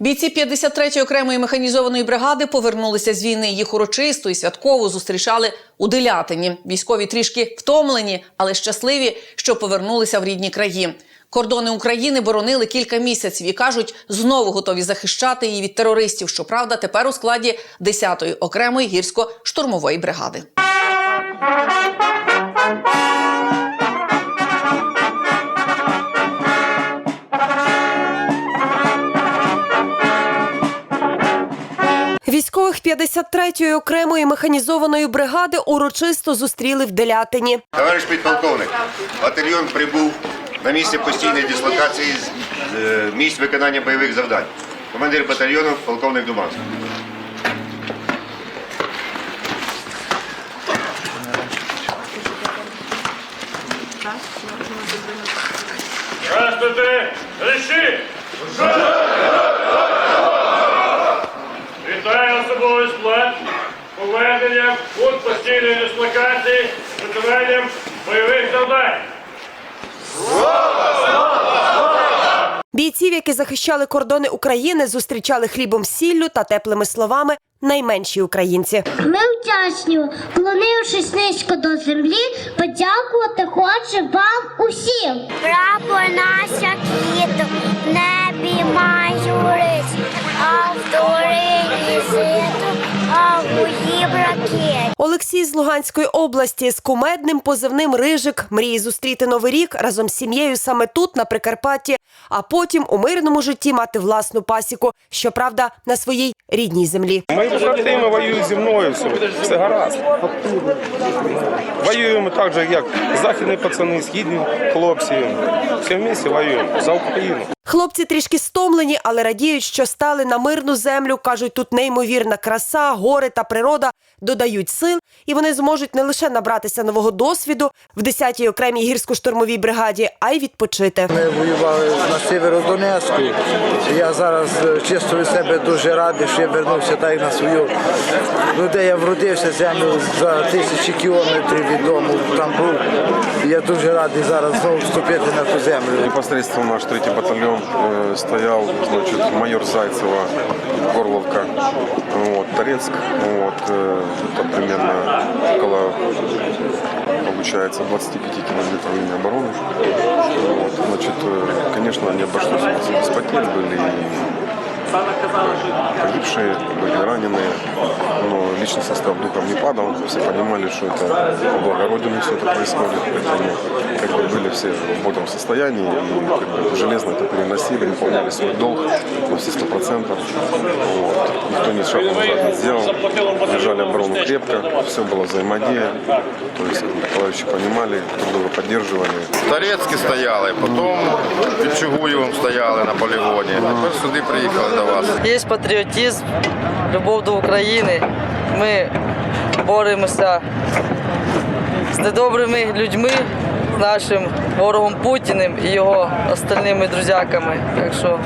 Бійці 53-ї окремої механізованої бригади повернулися з війни. Їх урочисто і святково зустрічали у Делятині. Військові трішки втомлені, але щасливі, що повернулися в рідні краї. Кордони України боронили кілька місяців і кажуть, знову готові захищати її від терористів. Щоправда, тепер у складі 10-ї окремої гірсько-штурмової бригади. Військових 53-ї окремої механізованої бригади урочисто зустріли в Делятині. Товариш підполковник, батальйон прибув на місце постійної дислокації з е, місць виконання бойових завдань. Командир батальйону полковник Думанський. Здравствуйте, Ріші! Постійної дислокації, виконанням бойових завдань. Бійців, які захищали кордони України, зустрічали хлібом сіллю та теплими словами найменші українці. Ми вдячні, вклонившись низько до землі, подякувати хочемо вам усім. Прапор наш квіт, в небі майорить, Олексій з Луганської області з кумедним позивним Рижик мріє зустріти новий рік разом з сім'єю саме тут, на Прикарпатті, а потім у мирному житті мати власну пасіку, щоправда, на своїй рідній землі. Мої побратими воюють зі мною, все, все гаразд. Воюємо так же, як західні пацани, східні хлопці. Всі в місті воюємо за Україну. Хлопці трішки стомлені, але радіють, що стали на мирну землю. кажуть, тут неймовірна краса, гори та природа додають сил, і вони зможуть не лише набратися нового досвіду в 10-й окремій гірсько-штурмовій бригаді, а й відпочити. Ми воювали на Сєвєродонецьку. Я зараз е, чисто від себе дуже радий, що я вернувся так як на свою. Ну, де я вродився землю за тисячі кілометрів від дому. Там був. Я дуже радий зараз знову вступити на ту землю. Непосредственно наш третий батальон э, стоял, значит, майор Зайцева, Горловка, вот, Торецк, вот, это примерно около, получается, 25 километров линии обороны. Вот, значит, э, конечно, не обошлось у нас и без потерь, были погибшие, были раненые, но личный состав духом не падал, все понимали, что это по благородию все это происходит, поэтому как бы были все в бодром состоянии и как бы, железно это переносили, выполняли свой долг на все сто процентов. Вот. Никто ни шага назад не сделал, держали оборону крепко, все было взаимодействие, то есть как бы, товарищи понимали, друг друга поддерживали. В Торецькі стояли, потім під Чугуєвом стояли на полігоні. Тепер сюди приїхали До вас. Є патріотизм, любов до України. Ми боремося з недобрими людьми, з нашим ворогом Путіним і його остальними друзяками. Так що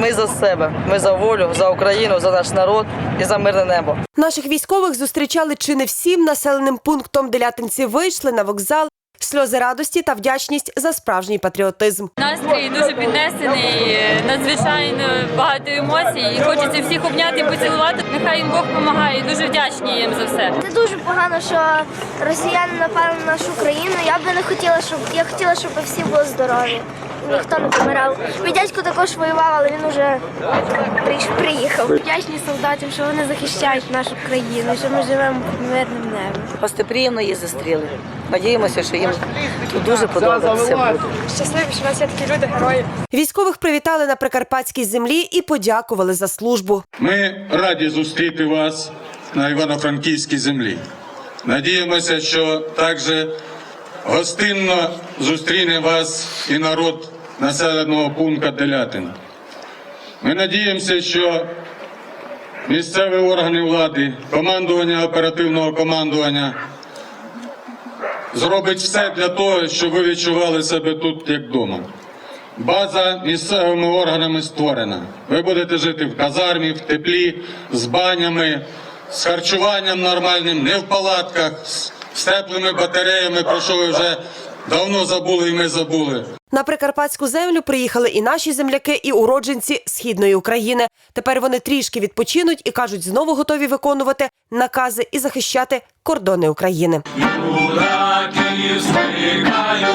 ми за себе, ми за волю, за Україну, за наш народ і за мирне небо. Наших військових зустрічали чи не всім населеним пунктом. Делятинці вийшли на вокзал. Сльози радості та вдячність за справжній патріотизм. Настрій дуже піднесений, надзвичайно багато емоцій. І хочеться всіх обняти поцілувати. Нехай їм Бог допомагає. Дуже вдячні їм за все. Це дуже погано, що росіяни напали на нашу країну. Я би не хотіла, щоб я хотіла, щоб всі були здорові. Ніхто не помирав. Мій дядько також воював, але він уже приїхав. Вдячні солдатам, що вони захищають нашу країну, що ми живемо під мирним небом. Гостеприємно їх зустріли. Надіємося, що їм тут дуже подобається. Щасливі, що у нас є такі люди герої. Військових привітали на прикарпатській землі і подякували за службу. Ми раді зустріти вас на Івано-Франківській землі. Надіємося, що також гостинно зустріне вас і народ населеного пункту Делятин. Ми надіємося, що місцеві органи влади, командування оперативного командування зробить все для того, щоб ви відчували себе тут як вдома. База місцевими органами створена. Ви будете жити в казармі, в теплі, з банями, з харчуванням нормальним, не в палатках, з теплими батареями, про що ви вже Давно забули і ми забули. На прикарпатську землю приїхали і наші земляки, і уродженці східної України. Тепер вони трішки відпочинуть і кажуть, знову готові виконувати накази і захищати кордони України. Краю,